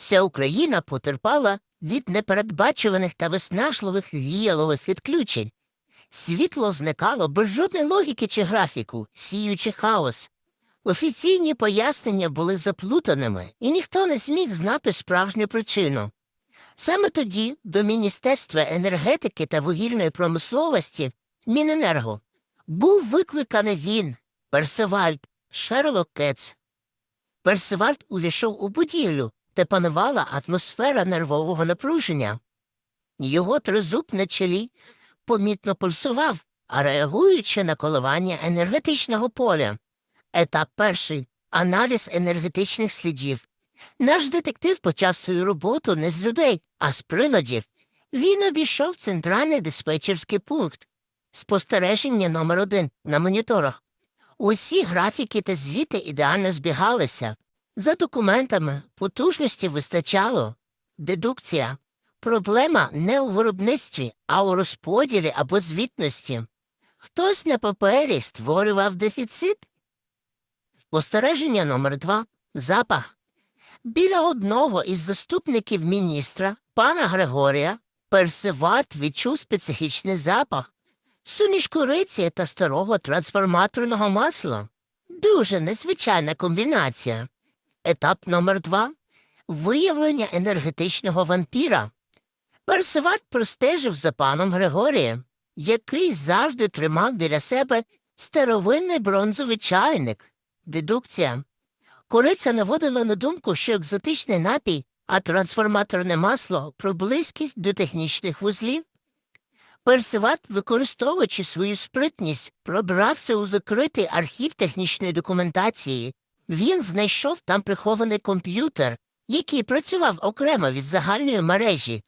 Вся Україна потерпала від непередбачуваних та виснажливих віялових відключень. Світло зникало без жодної логіки чи графіку, сіючи хаос. Офіційні пояснення були заплутаними, і ніхто не зміг знати справжню причину. Саме тоді до Міністерства енергетики та вугільної промисловості Міненерго був викликаний він, Персивальд Шерлок Кетц. Персивальд увійшов у будівлю, де панувала атмосфера нервового напруження. Його тризуб на чолі помітно пульсував, а реагуючи на коливання енергетичного поля. Етап перший аналіз енергетичних слідів. Наш детектив почав свою роботу не з людей, а з приладів. Він обійшов центральний диспетчерський пункт. Спостереження номер один на моніторах. Усі графіки та звіти ідеально збігалися. За документами потужності вистачало. Дедукція. Проблема не у виробництві, а у розподілі або звітності. Хтось на папері створював дефіцит. Спостереження номер два запах. Біля одного із заступників міністра, пана Григорія, Персиват відчув специфічний запах суміш куриці та старого трансформаторного масла. Дуже незвичайна комбінація. Етап номер два виявлення енергетичного вампіра. Персиват простежив за паном Григорієм, який завжди тримав біля себе старовинний бронзовий чайник. Дедукція. Куриця наводила на думку, що екзотичний напій, а трансформаторне масло про близькість до технічних вузлів. Персиват, використовуючи свою спритність, пробрався у закритий архів технічної документації. Він знайшов там прихований комп'ютер, який працював окремо від загальної мережі.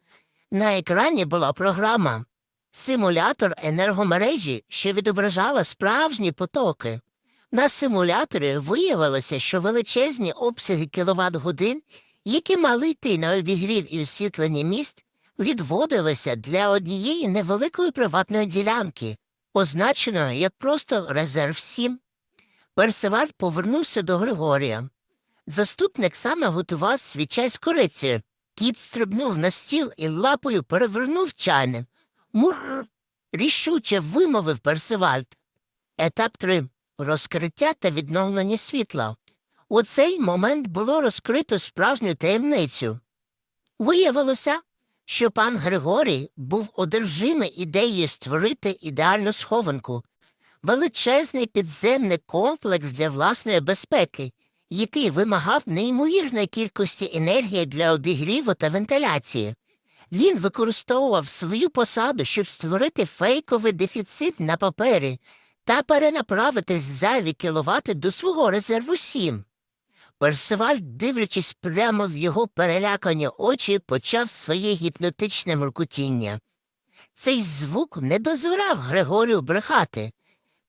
На екрані була програма симулятор енергомережі, що відображала справжні потоки. На симуляторі виявилося, що величезні обсяги кіловат-годин, які мали йти на обігрів і освітлення міст, відводилися для однієї невеликої приватної ділянки, означеної як просто резерв 7. Персиваль повернувся до Григорія. Заступник саме готував свій чай з корицею. Кіт стрибнув на стіл і лапою перевернув чайник. Мур. рішуче вимовив Персивальд. Етап 3. Розкриття та відновлення світла. У цей момент було розкрито справжню таємницю. Виявилося, що пан Григорій був одержимий ідеєю створити ідеальну схованку, величезний підземний комплекс для власної безпеки, який вимагав неймовірної кількості енергії для обігріву та вентиляції. Він використовував свою посаду, щоб створити фейковий дефіцит на папері та перенаправити зайві кіловати до свого резерву 7. Персиваль, дивлячись прямо в його перелякані очі, почав своє гіпнотичне муркотіння. Цей звук не дозволяв Григорію брехати.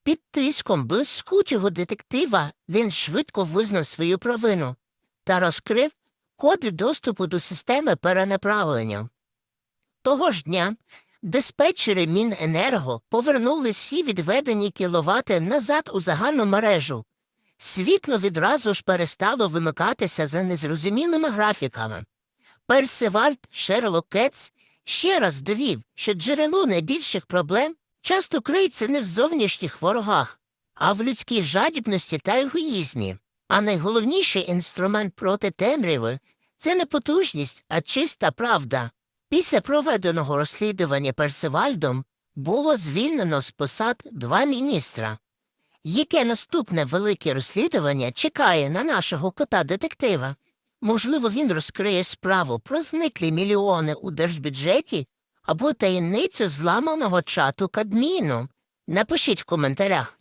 Під тиском блискучого детектива він швидко визнав свою провину та розкрив коди доступу до системи перенаправлення. Того ж дня диспетчери Міненерго повернули всі відведені кіловати назад у загальну мережу. Світло відразу ж перестало вимикатися за незрозумілими графіками. Персивальд Шерлок Кетц ще раз довів, що джерело найбільших проблем часто криється не в зовнішніх ворогах, а в людській жадібності та егоїзмі. А найголовніший інструмент проти темряви це не потужність, а чиста правда. Після проведеного розслідування Персивальдом було звільнено з посад два міністра. Яке наступне велике розслідування чекає на нашого кота-детектива? Можливо, він розкриє справу про зниклі мільйони у держбюджеті або таємницю зламаного чату Кадміну. Напишіть в коментарях,